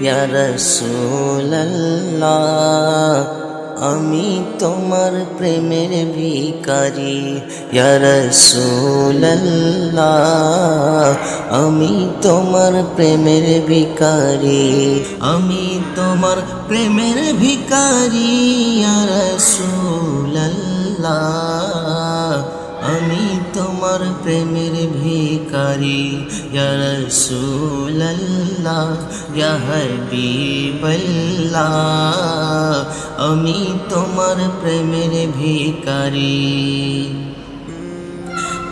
ইয়া রাসূলাল্লাহ আমি তোমার প্রেমের ভিকারি ইয়া রাসূলাল্লাহ। আমি তোমার প্রেমের ভিকারি আমি তোমার প্রেমের ভিকারি ইয়া রাসূলাল্লাহ। আমি তোমার প্রেমের ভিকারি ইয়া রাসূলুল্লাহ। ইয়া হাবিবাল্লাহ। আমি তোমার প্রেমের ভিকারি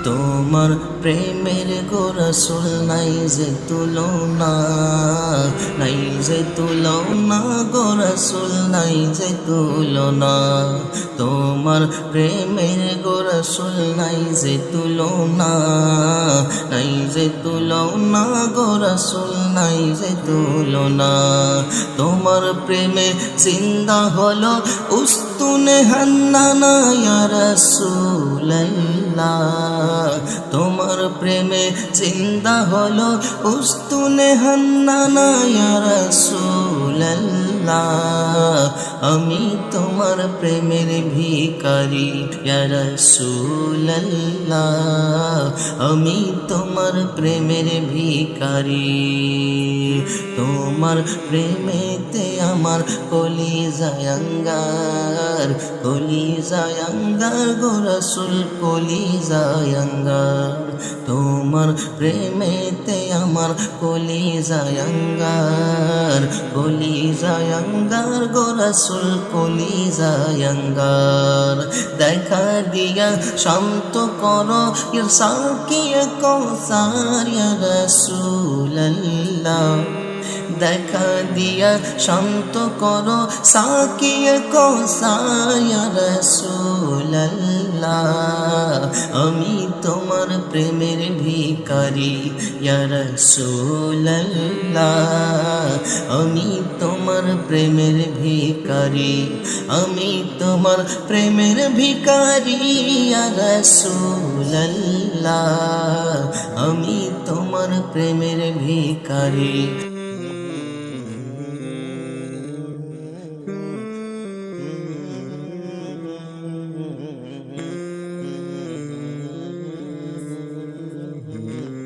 তোমার প্রেমের গোরসুল নাই যে তুলনা, নাই যে তুলনা গোরসুল নাই যে তুলনা। তোমার প্রেমের গোরসুল নাই যে তুলনা, নাই যে তুলনা গোরসুল নাই যে তুলনা। তোমার প্রেমে চিন্তা হলো উস্তুনে হান্নানা রাসূলুল্লাহ। তোমার প্রেমে চিন্তা হলো উস্তুনে হান্নানা, ইয়া রাসূলুল্লাহ আমি তোমার প্রেমের ভিকারি রাসূলুল্লাহ। আমি তোমার প্রেমের ভিকারি তোমার প্রেমেতে আমার কলি জায়াঙ্গার কলি জায়াঙ্গার গো রসুল কলি জায়াঙ্গার তোমার প্রেমেতে আমার কলি জায়াঙ্গার কলি জায়াঙ্গার গো রসুল কলি জায়াঙ্গার দেখা দিয়া শান্ত করো সাকিয়ে কৌসার রসুল্লাহ দেখা দিয়া শান্ত করো সাকিয়ে কৌসায় রসুল্লাহ আমি তোমার প্রেমের ভিকারি ইয়া রসুল্লাহ আমি তোমার প্রেমের ভিকারি আমি তোমার প্রেমের ভিকারি ইয়া রসুল্লাহ আমি তোমার প্রেমের ভিকারি